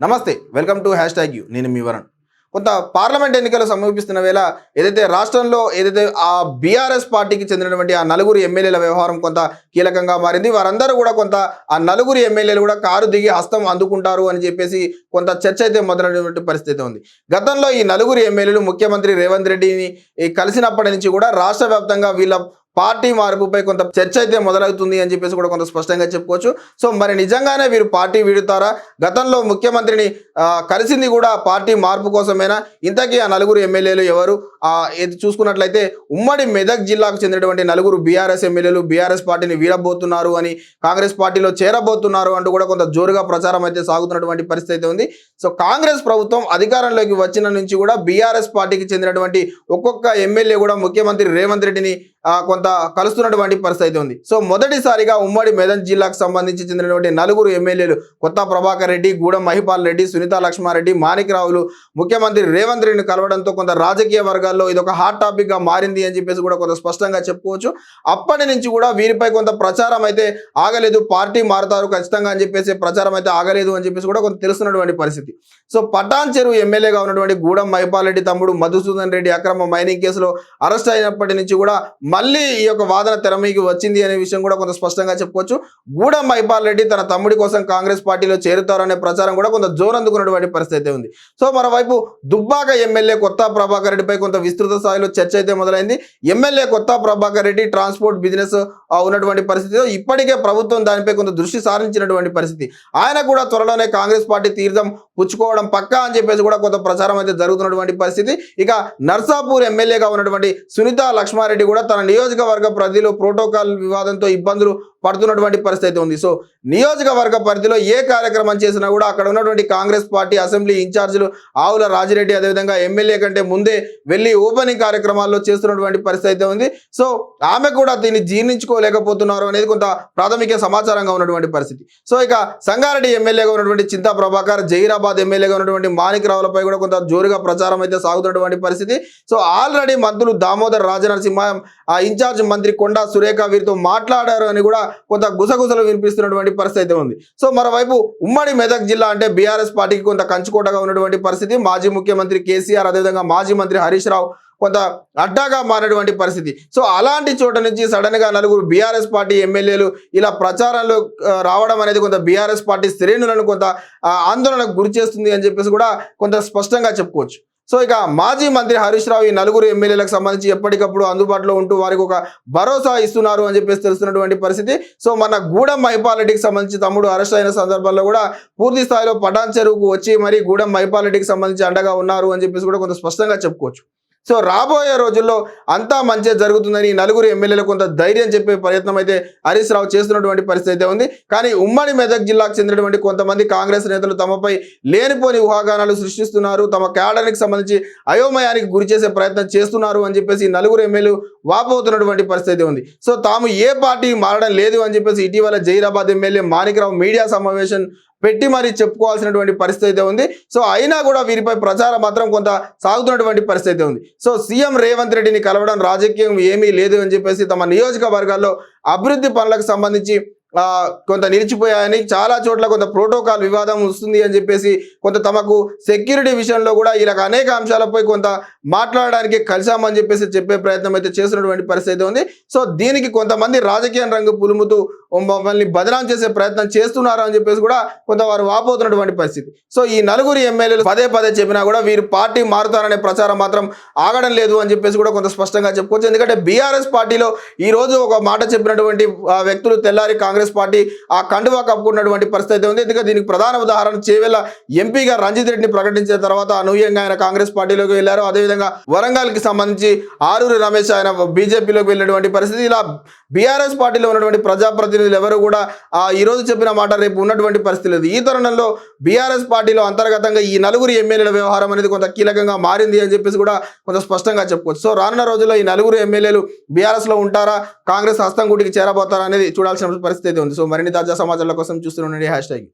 నమస్తే welcome to hashtag you. నేను మీ వరణ్. కొంత పార్లమెంట్ ఎన్నికలు సమీపిస్తున్న వేళ ఏదైతే రాష్ట్రంలో ఏదైతే ఆ బీఆర్ఎస్ పార్టీకి చెందినటువంటి ఆ నలుగురు ఎమ్మెల్యేల వ్యవహారం కొంత కీలకంగా మారింది. వారందరూ కూడా కొంత ఆ నలుగురు ఎమ్మెల్యేలు కూడా కారు దిగి హస్తం అందుకుంటారు అని చెప్పేసి కొంత చర్చ అయితే మొదలైనటువంటి పరిస్థితి ఉంది. గతంలో ఈ నలుగురు ఎమ్మెల్యేలు ముఖ్యమంత్రి రేవంత్ రెడ్డిని కలిసినప్పటి నుంచి కూడా రాష్ట్ర వ్యాప్తంగా వీళ్ళ పార్టీ మార్పుపై కొంత చర్చ అయితే మొదలవుతుంది అని చెప్పేసి కూడా కొంత స్పష్టంగా చెప్పుకోవచ్చు. సో మరి నిజంగానే వీరు పార్టీ వీడుతారా? గతంలో ముఖ్యమంత్రిని కలిసింది కూడా పార్టీ మార్పు కోసమేనా? ఇంతకీ ఆ నలుగురు ఎమ్మెల్యేలు ఎవరు? చూసుకున్నట్లయితే ఉమ్మడి మెదక్ జిల్లాకు చెందినటువంటి నలుగురు బీఆర్ఎస్ ఎమ్మెల్యేలు బీఆర్ఎస్ పార్టీని వీడబోతున్నారు అని కాంగ్రెస్ పార్టీలో చేరబోతున్నారు అంటూ కూడా కొంత జోరుగా ప్రచారం అయితే సాగుతున్నటువంటి పరిస్థితి అయితే ఉంది. సో కాంగ్రెస్ ప్రభుత్వం అధికారంలోకి వచ్చిన నుంచి కూడా బీఆర్ఎస్ పార్టీకి చెందినటువంటి ఒక్కొక్క ఎమ్మెల్యే కూడా ముఖ్యమంత్రి రేవంత్ రెడ్డిని కొంత కలుస్తున్నటువంటి పరిస్థితి అయితే ఉంది. సో మొదటిసారిగా ఉమ్మడి మెదక్ జిల్లాకు సంబంధించి చెందినటువంటి నలుగురు ఎమ్మెల్యేలు కొత్త ప్రభాకర్ రెడ్డి గూడెం మహిపాల్ రెడ్డి సునీత లక్ష్మారెడ్డి మాణిక్రావులు ముఖ్యమంత్రి రేవంత్ రెడ్డిని కలవడంతో కొంత రాజకీయ వర్గాల్లో ఇది ఒక హాట్ టాపిక్గా మారింది అని చెప్పేసి కూడా కొంత స్పష్టంగా చెప్పుకోవచ్చు. అప్పటి నుంచి కూడా వీరిపై కొంత ప్రచారం అయితే ఆగలేదు. పార్టీ మారుతారు ఖచ్చితంగా అని చెప్పేసి ప్రచారం అయితే ఆగలేదు అని చెప్పేసి కూడా కొంత తెలుస్తున్నటువంటి పరిస్థితి. సో పటాన్ చెరువు ఎమ్మెల్యేగా ఉన్నటువంటి గూడెం మహిపాల్ రెడ్డి తమ్ముడు మధుసూదన్ రెడ్డి అక్రమ మైనింగ్ కేసులో అరెస్ట్ అయినప్పటి నుంచి కూడా మళ్ళీ ఈ యొక్క వాదన తెర మీదకి వచ్చింది అనే విషయం కూడా కొంత స్పష్టంగా చెప్పుకోవచ్చు. గూడెం మైపాల్ రెడ్డి తన తమ్ముడి కోసం కాంగ్రెస్ పార్టీలో చేరుతారనే ప్రచారం కూడా కొంత జోరందుకున్నటువంటి పరిస్థితి అయితే ఉంది. సో మరోవైపు దుబ్బాక ఎమ్మెల్యే కొత్త ప్రభాకర్ రెడ్డిపై కొంత విస్తృత స్థాయిలో చర్చ అయితే మొదలైంది. ఎమ్మెల్యే కొత్త ప్రభాకర్ రెడ్డి ట్రాన్స్పోర్ట్ బిజినెస్ ఉన్నటువంటి పరిస్థితిలో ఇప్పటికే ప్రభుత్వం దానిపై కొంత దృష్టి సారించినటువంటి పరిస్థితి. ఆయన కూడా త్వరలోనే కాంగ్రెస్ పార్టీ తీర్థం పుచ్చుకోవడం పక్కా అని చెప్పేసి కూడా కొంత ప్రచారం అయితే జరుగుతున్నటువంటి పరిస్థితి. ఇక నర్సాపూర్ ఎమ్మెల్యేగా ఉన్నటువంటి సునీత లక్ష్మారెడ్డి కూడా తన నియోజకవర్గ ప్రజలు ప్రోటోకాల్ వివాదంతో ఇబ్బందులు పడుతున్నటువంటి పరిస్థితి అయితే ఉంది. సో నియోజకవర్గ పరిధిలో ఏ కార్యక్రమం చేసినా కూడా అక్కడ ఉన్నటువంటి కాంగ్రెస్ పార్టీ అసెంబ్లీ ఇన్ఛార్జీలు ఆవుల రాజిరెడ్డి అదేవిధంగా ఎమ్మెల్యే కంటే ముందే వెళ్ళి ఓపెనింగ్ కార్యక్రమాల్లో చేస్తున్నటువంటి పరిస్థితి అయితే ఉంది. సో ఆమె కూడా దీన్ని జీర్ణించుకోలేకపోతున్నారు అనేది కొంత ప్రాథమిక సమాచారంగా ఉన్నటువంటి పరిస్థితి. సో ఇక సంగారెడ్డి ఎమ్మెల్యేగా ఉన్నటువంటి చింతా ప్రభాకర్ జహీరాబాద్ ఎమ్మెల్యేగా ఉన్నటువంటి మాణిక్ రావులపై కూడా కొంత జోరుగా ప్రచారం అయితే సాగుతున్నటువంటి పరిస్థితి. సో ఆల్రెడీ మంత్రులు దామోదర్ రాజనరసింహ ఆ ఇన్ఛార్జ్ మంత్రి కొండా సురేఖ వీరితో మాట్లాడారు అని కూడా కొంత గుసగుసలు వినిపిస్తున్నటువంటి పరిస్థితి అయితే ఉంది. సో మరోవైపు ఉమ్మడి మెదక్ జిల్లా అంటే బీఆర్ఎస్ పార్టీకి కొంత కంచుకోటగా ఉన్నటువంటి పరిస్థితి. మాజీ ముఖ్యమంత్రి కేసీఆర్ అదేవిధంగా మాజీ మంత్రి హరీష్ రావు కొంత అడ్డాగా మారినటువంటి పరిస్థితి. సో అలాంటి చోట నుంచి సడన్గా నలుగురు బీఆర్ఎస్ పార్టీ ఎమ్మెల్యేలు ఇలా ప్రచారంలో రావడం అనేది కొంత బీఆర్ఎస్ పార్టీ శ్రేణులను కొంత ఆందోళనకు గురి చేస్తుంది అని చెప్పేసి కూడా కొంత స్పష్టంగా చెప్పుకోవచ్చు. సో ఇక మాజీ మంత్రి హరీష్ రావు ఈ నలుగురు ఎమ్మెల్యేలకు సంబంధించి ఎప్పటికప్పుడు అందుబాటులో ఉంటూ వారికి ఒక భరోసా ఇస్తున్నారు అని చెప్పేసి తెలుస్తున్నటువంటి పరిస్థితి. సో మన గూడెం మహిపాల్ సంబంధించి తమ్ముడు అరెస్ట్ అయిన సందర్భంలో కూడా పూర్తి స్థాయిలో పటాన్ చెరువుకు వచ్చి మరి గూడెం మహిపాల్ సంబంధించి అండగా ఉన్నారు అని చెప్పేసి కూడా కొంత స్పష్టంగా చెప్పుకోవచ్చు. సో రాబోయే రోజుల్లో అంతా మంచిగా జరుగుతుందని నలుగురు ఎమ్మెల్యేలు కొంత ధైర్యం చెప్పే ప్రయత్నం అయితే హరీష్ రావు చేస్తున్నటువంటి పరిస్థితి అయితే ఉంది. కానీ ఉమ్మడి మెదక్ జిల్లాకు చెందినటువంటి కొంతమంది కాంగ్రెస్ నేతలు తమపై లేనిపోని ఊహాగానాలు సృష్టిస్తున్నారు. తమ క్యాడర్కి సంబంధించి అయోమయానికి గురి చేసే ప్రయత్నం చేస్తున్నారు అని చెప్పేసి నలుగురు ఎమ్మెల్యేలు వాపోతున్నటువంటి పరిస్థితి ఉంది. సో తాము ఏ పార్టీ మారడం లేదు అని చెప్పేసి ఇటీవల జైరాబాద్ ఎమ్మెల్యే మాణిక్రావు మీడియా సమావేశం పెట్టి మరీ చెప్పుకోవాల్సినటువంటి పరిస్థితి అయితే ఉంది. సో అయినా కూడా వీరిపై ప్రచారం మాత్రం కొంత సాగుతున్నటువంటి పరిస్థితి అయితే ఉంది. సో సీఎం రేవంత్ రెడ్డిని కలవడం రాజకీయం ఏమీ లేదు అని చెప్పేసి తమ నియోజకవర్గాల్లో అభివృద్ధి పనులకు సంబంధించి కొంత నిలిచిపోయాయని చాలా చోట్ల కొంత ప్రోటోకాల్ వివాదం వస్తుంది అని చెప్పేసి కొంత తమకు సెక్యూరిటీ విషయంలో కూడా ఇలా అనేక అంశాలపై కొంత మాట్లాడడానికి కలిసామని చెప్పేసి చెప్పే ప్రయత్నం అయితే చేస్తున్నటువంటి పరిస్థితి ఉంది. సో దీనికి కొంతమంది రాజకీయ రంగు పులుముతూ మమ్మల్ని బదనాం చేసే ప్రయత్నం చేస్తున్నారు అని చెప్పేసి కూడా కొంత వారు వాపోతున్నటువంటి పరిస్థితి. సో ఈ నలుగురు ఎమ్మెల్యేలు పదే పదే చెప్పినా కూడా వీరు పార్టీ మారుతారనే ప్రచారం మాత్రం ఆగడం లేదు అని చెప్పేసి కూడా కొంత స్పష్టంగా చెప్పుకోవచ్చు. ఎందుకంటే బీఆర్ఎస్ పార్టీలో ఈ రోజు ఒక మాట చెప్పినటువంటి వ్యక్తులు తెల్లారి కాంగ్రెస్ పార్టీ ఆ కండువా కప్పుకున్నటువంటి పరిస్థితి అయితే ఉంది. ఎందుకంటే దీనికి ప్రధాన ఉదాహరణ చేవేళ ఎంపీగా రంజిత్ రెడ్డిని ప్రకటించిన తర్వాత అనూహ్యంగా ఆయన కాంగ్రెస్ పార్టీలోకి వెళ్ళారు. అదేవిధంగా వరంగల్కి సంబంధించి ఆరూరి రమేష్ ఆయన బీజేపీలోకి వెళ్ళినటువంటి పరిస్థితి. ఇలా బీఆర్ఎస్ పార్టీలో ఉన్నటువంటి ప్రజాప్రతినిధులు ఎవరు కూడా ఆ ఈ రోజు చెప్పిన మాట రేపు ఉన్నటువంటి పరిస్థితి లేదు. ఈ తరుణంలో బీఆర్ఎస్ పార్టీలో అంతర్గతంగా ఈ నలుగురు ఎమ్మెల్యేల వ్యవహారం అనేది కొంత కీలకంగా మారింది అని చెప్పేసి కూడా కొంత స్పష్టంగా చెప్పుకోవచ్చు. సో రానున్న రోజుల్లో ఈ నలుగురు ఎమ్మెల్యేలు బీఆర్ఎస్లో ఉంటారా? కాంగ్రెస్ హస్తం గుడికి చేరబోతారా అనేది చూడాల్సిన పరిస్థితి అయితే ఉంది. సో మరిన్ని తాజా సమాచారాల కోసం చూస్తూనే హ్యాష్ ట్యాగ్.